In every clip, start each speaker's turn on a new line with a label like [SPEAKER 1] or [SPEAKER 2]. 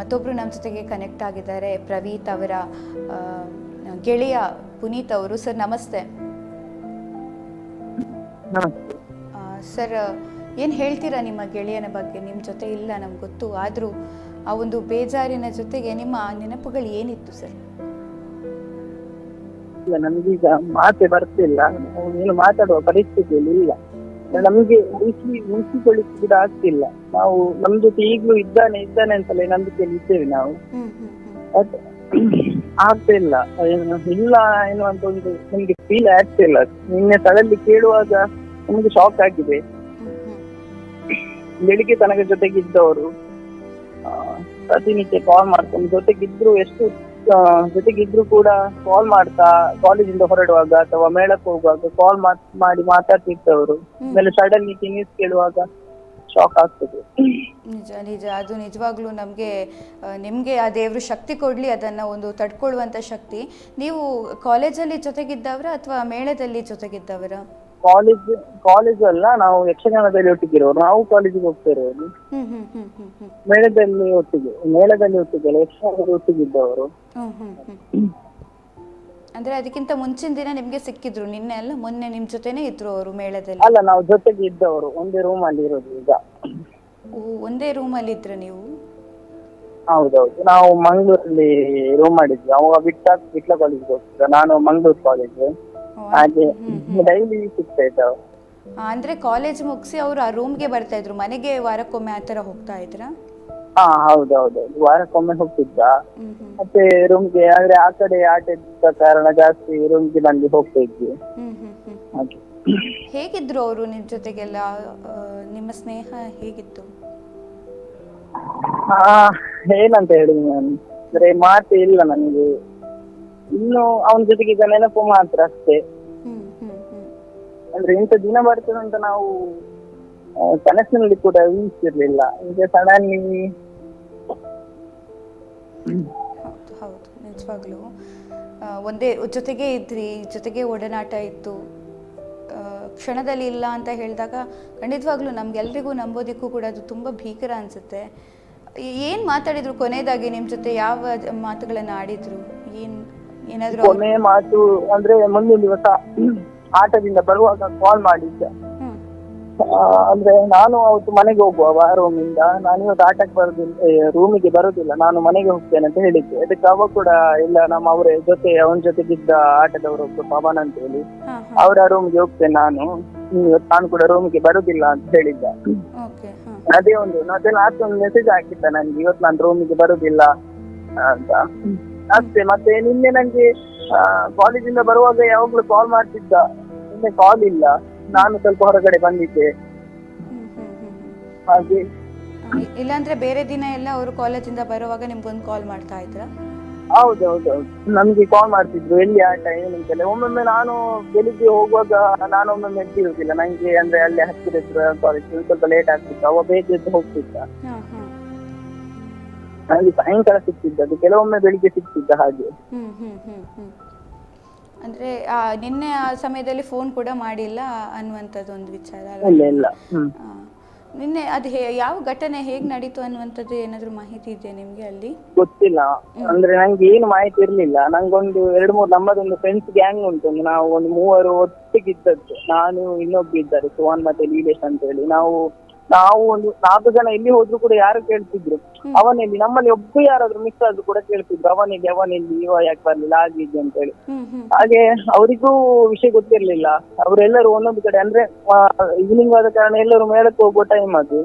[SPEAKER 1] ಮತ್ತೊಬ್ಬರು ನಮ್ಮ ಜೊತೆಗೆ ಕನೆಕ್ಟ್ ಆಗಿದ್ದಾರೆ. ಪ್ರವೀತ್ ಅವರ ಗೆಳೆಯ ಪುನೀತ್ ಅವರು. ಸರ್ ನಮಸ್ತೆ. ಸರ್ ಏನು ಹೇಳ್ತೀರಾ ನಿಮ್ಮ ಗೆಳೆಯನ ಬಗ್ಗೆ? ನಿಮ್ಮ ಜೊತೆ ಇಲ್ಲ ನಮ್ಗೆ ಗೊತ್ತು. ಆದರೂ ಆ ಒಂದು ಬೇಜಾರಿನ ಜೊತೆಗೆ ನಿಮ್ಮ ನೆನಪುಗಳು ಏನಿತ್ತು ಸರ್?
[SPEAKER 2] ನಮಗೀಗ ಮಾತೆ ಬರ್ತಿಲ್ಲ. ಏನು ಮಾತಾಡುವ ಪರಿಸ್ಥಿತಿಯಲ್ಲಿ ಇಲ್ಲ. ನಮ್ಗೆ ಮುಗಿಸಿ ಮುಗಿಸಿಕೊಳ್ಳಿಕ್ಕೆ ಕೂಡ ಆಗ್ತಿಲ್ಲ. ನಾವು ನಮ್ ಜೊತೆ ಈಗ್ಲೂ ಇದ್ದಾನೆ ಇದ್ದಾನೆ ಅಂತಲೇ ನಂಬಿಕೆಯಲ್ಲಿ ಇದ್ದೇವೆ ನಾವು. ಬಟ್ ಆಗ್ತಾ ಇಲ್ಲ ಏನು ಇಲ್ಲ ಎನ್ನುವಂತ ಒಂದು ನಮ್ಗೆ ಫೀಲ್ ಆಗ್ತಿಲ್ಲ. ನಿನ್ನೆ ತಳಲ್ಲಿ ಕೇಳುವಾಗ ನಮ್ಗೆ ಶಾಕ್ ಆಗಿದೆ. ಬೆಳಿಗ್ಗೆ ತನಕ ಜೊತೆಗಿದ್ದವರು ಪ್ರತಿನಿತ್ಯ ಕಾಲ್ ಮಾಡ್ಕೊಂಡು ಜೊತೆಗಿದ್ರು ಎಷ್ಟು ಆ, ಜೊತೆಗಿದ್ರು ಕೂಡ ಕಾಲ್ ಮಾಡ್ತಾ ಕಾಲೇಜಿಂದ ಹೊರಡುವಾಗ ಅಥವಾ ಮೇಳಕ್ಕೆ ಹೋಗುವಾಗ ಕಾಲ್ ಮಾಡಿ ಮಾತಾಡ್ತಿದ್ದವರು. ಆಮೇಲೆ ಸಡನ್ಲಿ ನ್ಯೂಸ್ ಕೇಳುವಾಗ ಶಾಕ್ ಆಗ್ತದೆ.
[SPEAKER 1] ನಿಜ ನಿಜ. ಅದು ನಿಜವಾಗ್ಲೂ ನಮಗೆ ನಿಮಗೆ ಆ ದೇವರು ಶಕ್ತಿ ಕೊಡಲಿ ಅದನ್ನು ಒಂದು ತಡ್ಕೊಳ್ಳುವಂಥ ಶಕ್ತಿ. ನೀವು ಕಾಲೇಜಲ್ಲಿ ಜೊತೆಗಿದ್ದವರ ಅಥವಾ ಮೇಳದಲ್ಲಿ ಜೊತೆಗಿದ್ದವರ?
[SPEAKER 2] ಕಾಲೇಜ್ ಕಾಲೇಜ್ ಅಲ್ಲ ನಾವು ಯಕ್ಷಗಾನದಲ್ಲಿ ಒಟ್ಟಿಗಿರೋರು ನಾವು ಕಾಲೇಜಿಗೆ ಹೋಗ್ತಾ
[SPEAKER 1] ಹ್ಮ್
[SPEAKER 2] ಮೇಳದಲ್ಲಿ ಒಟ್ಟಿಗೆ ಮೇಳದಲ್ಲಿ ಒಟ್ಟಿಗೆ ಯಕ್ಷಗಾನದಲ್ಲಿ ಒಟ್ಟಿಗಿದ್ದವರು
[SPEAKER 1] ಅಂದ್ರೆ ಅದಕ್ಕಿಂತ ಮುಂಚಿನ ದಿನ ನಿಮ್ಗೆ ಸಿಕ್ಕಿದ್ರು. ನಿನ್ನೆ ಅಲ್ಲ ಮೊನ್ನೆ ನಿಮ್ ಜೊತೆನೆ ಇದ್ರು ಅವರು ಮೇಳದಲ್ಲಿ.
[SPEAKER 2] ಅಲ್ಲ ನಾವು ಜೊತೆಗೆ ಇದ್ದವರು. ಒಂದೇ ರೂಮ್ ಅಲ್ಲಿ ಇರೋದು ಈಗ.
[SPEAKER 1] ಒಂದೇ ಒಂದೇ ಅಲ್ಲಿ ಇದ್ರ ನೀವು?
[SPEAKER 2] ಹೌದೌದು. ನಾವು ಮಂಗಳೂರಲ್ಲಿ ರೂಮ್ ಮಾಡಿದ್ವಿ. ಅವಾಗ ಬಿಟ್ಟ ಬಿಟ್ಲ ಕಾಲೇಜ್ಗೆ ಹೋಗ್ತಿದ್ದ. ನಾನು ಮಂಗಳೂರು ಕಾಲೇಜ್ ಹಾಗೆ. ಡೈಲಿ ಸಿಗ್ತಾ
[SPEAKER 1] ಅಂದ್ರೆ ಕಾಲೇಜ್ ಮುಗಿಸಿ ಅವರು ಆ ರೂಮ್ಗೆ ಬರ್ತಾ ಇದ್ರು. ಮನೆಗೆ ವಾರಕ್ಕೊಮ್ಮೆ ಆ ತರ ಹೋಗ್ತಾ ಇದ್ರ?
[SPEAKER 2] ಹಾ ಹೌದೌದು ವಾರಕ್ಕೊಮ್ಮೆ ಹೋಗ್ತಿದ್ದ ಮತ್ತೆ ರೂಮ್ಗೆ ಅಂದ್ರೆ ಆ ಕಡೆ ಆಟ ಇದ್ದ ಕಾರಣ ಜಾಸ್ತಿ ರೂಮ್ಗೆ ಬಂದು ಹೋಗ್ತಾ ಇದ್ವಿ.
[SPEAKER 1] ಹ್ಮ್ ಹ್ಮ್ ಹ್ಮ್.
[SPEAKER 2] ಹಾಗೆ.
[SPEAKER 1] ಹೇಗಿದ್ರು ಅವರು ನಿಮ್ ಜೊತೆಗೆಲ್ಲ? ಆ, ನಿಮ್ಮ ಸ್ನೇಹ ಹೇಗಿತ್ತು?
[SPEAKER 2] ಹಾ ಏನಂತ ಹೇಳಿದ್ರೆ ನಾನು? ಅಂದ್ರೆ ಮಾತು ಇಲ್ಲ ನನಗೆ. ಇನ್ನು ಅವನ ಜೊತೆಗೆ ಈಗ ನೆನಪು ಮಾತ್ರ ಅಷ್ಟೇ. ಅಂದ್ರೆ ಇಂಥ ದಿನ ಬರ್ತದೆ ಅಂತ ನಾವು ಕನಸು ಕನಸಿನಲ್ಲಿ ಕೂಡ ಊಹಿಸಿರ್ಲಿಲ್ಲ. ಈಗ ಸಡನ್ಲಿ
[SPEAKER 1] ಹೌದು ನಿಜವಾಗ್ಲೂ. ಒಂದೇ ಜೊತೆಗೆ ಇದ್ರಿ ಜೊತೆಗೆ ಒಡನಾಟ ಇತ್ತು. ಕ್ಷಣದಲ್ಲಿ ಇಲ್ಲ ಅಂತ ಹೇಳಿದಾಗ ಖಂಡಿತವಾಗ್ಲೂ ನಮ್ಗೆಲ್ರಿಗೂ ನಂಬೋದಿಕ್ಕೂ ಕೂಡ ಅದು ತುಂಬಾ ಭೀಕರ ಅನ್ಸುತ್ತೆ. ಏನು ಮಾತಾಡಿದ್ರು ಕೊನೆಯದಾಗಿ ನಿಮ್ಮ ಜೊತೆ ಯಾವ ಮಾತುಗಳನ್ನು ಆಡಿದ್ರು? ಏನು ಏನಾದರೂ
[SPEAKER 2] ಕೊನೆ ಮಾತು ಅಂದ್ರೆ ಮುಂದಿನ ದಿವಸ ಆಟದಿಂದ ಬರುವಾಗ ಕಾಲ್ ಮಾಡಿದ್ದ. ಅಂದ್ರೆ ನಾನು ಅವತ್ತು ಮನೆಗೆ ಹೋಗುವ ಇಂದ. ನಾನು ಇವತ್ತು ಆಟಕ್ಕೆ ಬರೋದಿಲ್ಲ ರೂಮಿಗೆ ಬರುದಿಲ್ಲ. ನಾನು ಮನೆಗೆ ಹೋಗ್ತೇನೆ ಅಂತ ಹೇಳಿದ್ದೆ. ಅದಕ್ಕೆ ಅವ ಕೂಡ ಇಲ್ಲ ನಮ್ಮ ಅವರ ಜೊತೆ ಅವನ ಜೊತೆಗಿದ್ದ ಆಟದವರು ಪವನ್ ಅಂತ ಹೇಳಿ ಅವರ ರೂಮ್ಗೆ ಹೋಗ್ತೇನೆ ನಾನು. ನೀನು ಇವತ್ತು ನಾನು ಕೂಡ ರೂಮಿಗೆ ಬರುದಿಲ್ಲ ಅಂತ ಹೇಳಿದ್ದ. ಅದೇ ಒಂದು ಮತ್ತೆ ಲಾಸ್ಟ್ ಒಂದು ಮೆಸೇಜ್ ಹಾಕಿದ್ದ ನನ್ಗೆ ಇವತ್ತು ನಾನು ರೂಮಿಗೆ ಬರುದಿಲ್ಲ ಅಂತ. ಅಷ್ಟೇ. ಮತ್ತೆ ನಿನ್ನೆ ನಂಗೆ ಕಾಲೇಜಿಂದ ಬರುವಾಗ ಯಾವಾಗ್ಲೂ ಕಾಲ್ ಮಾಡ್ತಿದ್ದ. ನಿನ್ನೆ ಕಾಲ್ ಇಲ್ಲ. ನಾನು ಸ್ವಲ್ಪ ಹೊರಗಡೆ ಬಂದಿದ್ದೆ. ಹಾಗೆ.
[SPEAKER 1] ಇಲ್ಲಾಂದ್ರೆ ಬೇರೆ ದಿನ ಎಲ್ಲ ಅವರು ಕಾಲೇಜಿಂದ ಬರುವಾಗ ನಿಮ್ಗೊಂದು ಕಾಲ್ ಮಾಡ್ತಾ ಇದ್ರ?
[SPEAKER 2] ಹೌದೌದು ನಮ್ಗೆ ಕಾಲ್ ಮಾಡ್ತಿದ್ರು. ಎಲ್ಲಿ ಆಟ ಟೈಮ್ ಅಂತೆಲ್ಲ ಒಮ್ಮೊಮ್ಮೆ ನಾನು ಬೆಳಿಗ್ಗೆ ಹೋಗುವಾಗ ನಾನು ಒಮ್ಮೊಮ್ಮೆ ಎದ್ದಿರುದಿಲ್ಲ ನಂಗೆ ಅಂದ್ರೆ ಅಲ್ಲೇ ಹತ್ತಿರ ಇದ್ರು ಕಾಲೇಜ್ ಸ್ವಲ್ಪ ಲೇಟ್ ಆಗ್ತಿತ್ತು. ಅವ ಬೇಗ ಎದ್ದು ಹೋಗ್ತಿದ್ದ. ನನಗೆ ಸಾಯಂಕಾಲ ಸಿಕ್ತಿದ್ದ ಅದು ಕೆಲವೊಮ್ಮೆ ಬೆಳಿಗ್ಗೆ ಸಿಕ್ತಿದ್ದ ಹಾಗೆ.
[SPEAKER 1] ಹ್ಮ್ ಹ್ಮ್ ಹ್ಮ್ ಹ್ಮ್. ಅಂದ್ರೆ ಆ, ನಿನ್ನೆ ಆ ಸಮಯದಲ್ಲಿ ಫೋನ್ ಕೂಡ ಮಾಡಿಲ್ಲ ಅನ್ನುವಂಥದ್ದು ಒಂದು ವಿಚಾರ ಅಲ್ಲ?
[SPEAKER 2] ಇಲ್ಲ ಇಲ್ಲ. ಹ್ಮ್.
[SPEAKER 1] ಆ, ನಿನ್ನೆ ಅದು ಹೇ ಯಾವ ಘಟನೆ ಹೇಗೆ ನಡೀತು ಅನ್ನುವಂಥದ್ದು ಏನಾದರೂ ಮಾಹಿತಿ ಇದೆಯಾ ನಿಮಗೆ ಅಲ್ಲಿ?
[SPEAKER 2] ಗೊತ್ತಿಲ್ಲ. ಅಂದ್ರೆ ನಂಗೆ ಏನು ಮಾಹಿತಿ ಇರ್ಲಿಲ್ಲ. ನಂಗೊಂದು ಎರಡು ಮೂರು ನಮ್ಮದೊಂದು ಫ್ರೆಂಡ್ಸ್ ಗ್ಯಾಂಗ್ ಉಂಟು. ಒಂದು ನಾವು ಒಂದು ಮೂವರು ಒಟ್ಟಿಗಿದ್ದದ್ದು. ನಾನು ಇನ್ನೊಬ್ಬ ಇದ್ದಾರೆ ಸುವನ್ ಮತ್ತೆ ಲೀಲೇಶ್ ಅಂತ ಹೇಳಿ ನಾವು ನಾವು ಒಂದು ನಾಲ್ಕು ಜನ ಎಲ್ಲಿ ಹೋದ್ರು ಕೂಡ ಯಾರು ಕೇಳ್ತಿದ್ರು? ಅವನೆಲ್ಲಿ? ನಮ್ಮಲ್ಲಿ ಒಬ್ಬ ಯಾರಾದ್ರೂ ಮಿಸ್ ಆದ್ರೂ ಕೂಡ ಕೇಳ್ತಿದ್ರು. ಅವನಿಗೆ ಅವನೆಲ್ಲಿ ಇವ ಯಾಕೆ ಬರ್ಲಿಲ್ಲ ಹಾಗೆ ಹೀಗೆ ಅಂತ ಹೇಳಿ ಹಾಗೆ ಅವರಿಗೂ ವಿಷಯ ಗೊತ್ತಿರ್ಲಿಲ್ಲ. ಅವರೆಲ್ಲರೂ ಒಂದೊಂದು ಕಡೆ ಅಂದ್ರೆ ಈವ್ನಿಂಗ್ ಆದ ಕಾರಣ ಎಲ್ಲರೂ ಮೇಳಕ್ಕೆ ಹೋಗುವ ಟೈಮ್ ಅದು.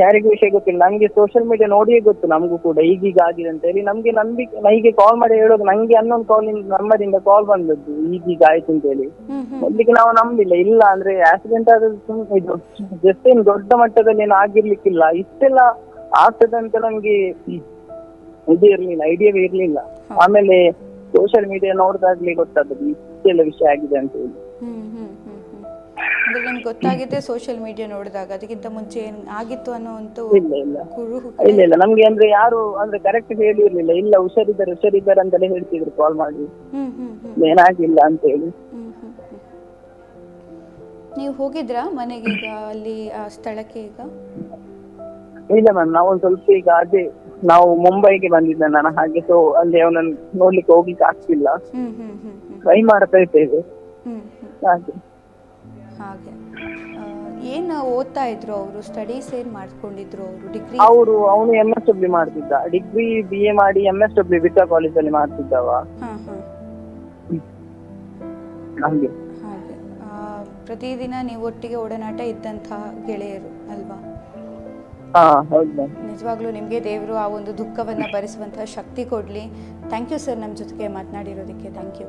[SPEAKER 2] ಯಾರಿಗೂ ವಿಷಯ ಗೊತ್ತಿಲ್ಲ. ನಮ್ಗೆ ಸೋಷಿಯಲ್ ಮೀಡಿಯಾ ನೋಡಿಯೇ ಗೊತ್ತು ನಮಗೂ ಕೂಡ ಈಗೀಗ ಆಗಿದೆ ಅಂತ ಹೇಳಿ. ನಮ್ಗೆ ನಂಬಿಕೆ ಹೀಗೆ ಕಾಲ್ ಮಾಡಿ ಹೇಳೋದು ನಂಗೆ ಅನ್ನೊಂದು ಕಾಲ್ ನಮ್ಮದಿಂದ ಕಾಲ್ ಬಂದದ್ದು ಈಗೀಗ ಆಯ್ತು ಅಂತ ಹೇಳಿ. ಮೊದ್ಲಿಗೆ ನಾವು ನಂಬಿಲ್ಲ. ಇಲ್ಲ ಅಂದ್ರೆ ಆಕ್ಸಿಡೆಂಟ್ ಆದದ್ದು ಸುಮ್ನೆ ಇದು ಜಸ್ಟ್ ಏನ್ ದೊಡ್ಡ ಮಟ್ಟದಲ್ಲಿ ಏನು ಆಗಿರ್ಲಿಕ್ಕಿಲ್ಲ. ಇಷ್ಟೆಲ್ಲ ಆಗ್ತದೆ ಅಂತ ನಮ್ಗೆ ಇದು ಇರ್ಲಿಲ್ಲ ಐಡಿಯಾವೇ ಇರ್ಲಿಲ್ಲ. ಆಮೇಲೆ ಸೋಷಿಯಲ್ ಮೀಡಿಯಾ ನೋಡ್ದಾಗ್ಲಿ ಗೊತ್ತಾದದ್ದು ಇಷ್ಟೆಲ್ಲ ವಿಷಯ ಆಗಿದೆ ಅಂತ ಹೇಳಿ.
[SPEAKER 1] ಅಂದ್ರೆ ನಿಮ್ಗೆ ಗೊತ್ತಾಗಿದೆ ಸೋಷಿಯಲ್ ಮೀಡಿಯಾ ನೋಡಿದಾಗ ಅದಕ್ಕಿಂತ ಮುಂಚೆ ಏನ್ ಆಗಿತ್ತು ಅನ್ನೋ
[SPEAKER 2] ಇಲ್ಲ ಇಲ್ಲ.
[SPEAKER 1] ಕುರುಹು
[SPEAKER 2] ಇಲ್ಲ ಇಲ್ಲ. ನಮ್ಗೆ ಅಂದ್ರೆ ಯಾರು ಅಂದ್ರೆ ಕರೆಕ್ಟ್ ಹೇಳಿರ್ಲಿಲ್ಲ. ಇಲ್ಲ ಹುಷಾರಿದ್ದಾರೆ ಹುಷಾರಿದ್ದಾರೆ ಅಂತಲೇ ಹೇಳ್ತಿದ್ರು ಕಾಲ್ ಮಾಡಿ.
[SPEAKER 1] ಹ್ಮ್ ಹ್ಮ್ ಹ್ಮ್.
[SPEAKER 2] ಏನಾಗಿಲ್ಲ ಅಂತ ಹೇಳಿ
[SPEAKER 1] ಹ್ಮ್ ಹ್ಮ್ ಹ್ಮ್. ನೀವು ಹೋಗಿದ್ರಾ ಮನೆಗೆ ಈಗ ಅಲ್ಲಿ ಆ ಸ್ಥಳಕ್ಕೆ ಈಗ?
[SPEAKER 2] ಇಲ್ಲ ಮ್ಯಾಮ್ ನಾವು ಒಂದು ಸ್ವಲ್ಪ ಈಗ ಅದೇ ನಾವು ಮುಂಬೈಗೆ ಬಂದಿದ್ದೆ ನಾನು. ಹಾಗೆ ಸೊ ಅಲ್ಲಿ ಅವನನ್ನು ನೋಡ್ಲಿಕ್ಕೆ ಹೋಗ್ಲಿಕ್ಕೆ ಆಗ್ತಿಲ್ಲ.
[SPEAKER 1] ಹ್ಮ್ ಹ್ಮ್ ಹ್ಮ್ ಹ್ಮ್.
[SPEAKER 2] ಟ್ರೈ ಮಾಡ್ತಾ ಇದ್ದೇವೆ.
[SPEAKER 1] ಹ್ಮ್ ಹ್ಮ್.
[SPEAKER 2] ಹಾಗೆ.
[SPEAKER 1] ಹಾಗೆ. ಏನು ಓದ್ತಾ ಇದ್ರು ಅವರು? ಸ್ಟಡೀಸ್ ಏನು ಮಾಡ್ಕೊಂಡಿದ್ರು ಅವರು? ಡಿಗ್ರಿ
[SPEAKER 2] ಅವರು ಅವನು ಎಂ ಎಸ್ ಡಬ್ಲ್ಯೂ ಮಾಡ್ತಿದ್ದ. ಡಿಗ್ರಿ ಬಿ ಎ ಮಾಡಿ ಎಂ ಎಸ್ ಡಬ್ಲ್ಯೂ ವಿದ್ಯಾ ಕಾಲೇಜಲ್ಲಿ ಮಾಡ್ತಿದ್ದವ.
[SPEAKER 1] ಹಾಂ ಹಾಂ.
[SPEAKER 2] ಹಂಗೆ.
[SPEAKER 1] ಹಾಗೆ. ಆ, ಪ್ರತಿದಿನ ನೀವು ಒಟ್ಟಿಗೆ ಒಡನಾಟ ಇದ್ದಂತಹ ಗೆಳೆಯರು ಅಲ್ವಾ?
[SPEAKER 2] ಹಾ ಹೌದು.
[SPEAKER 1] ನಿಜವಾಗ್ಲೂ ನಿಮಗೆ ದೇವರು ಆ ಒಂದು ದುಃಖವನ್ನ ಭರಿಸುವಂತಹ ಶಕ್ತಿ ಕೊಡ್ಲಿ. ಥ್ಯಾಂಕ್ ಯು ಸರ್ ನಮ್ಮ ಜೊತೆಗೆ ಮಾತನಾಡಿರೋದಕ್ಕೆ. Thank you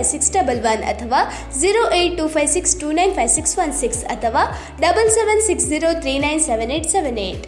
[SPEAKER 3] six double one ಅಥವಾ zero eight two five six two nine five six one six ಅಥವಾ double seven six zero three nine seven eight seven eight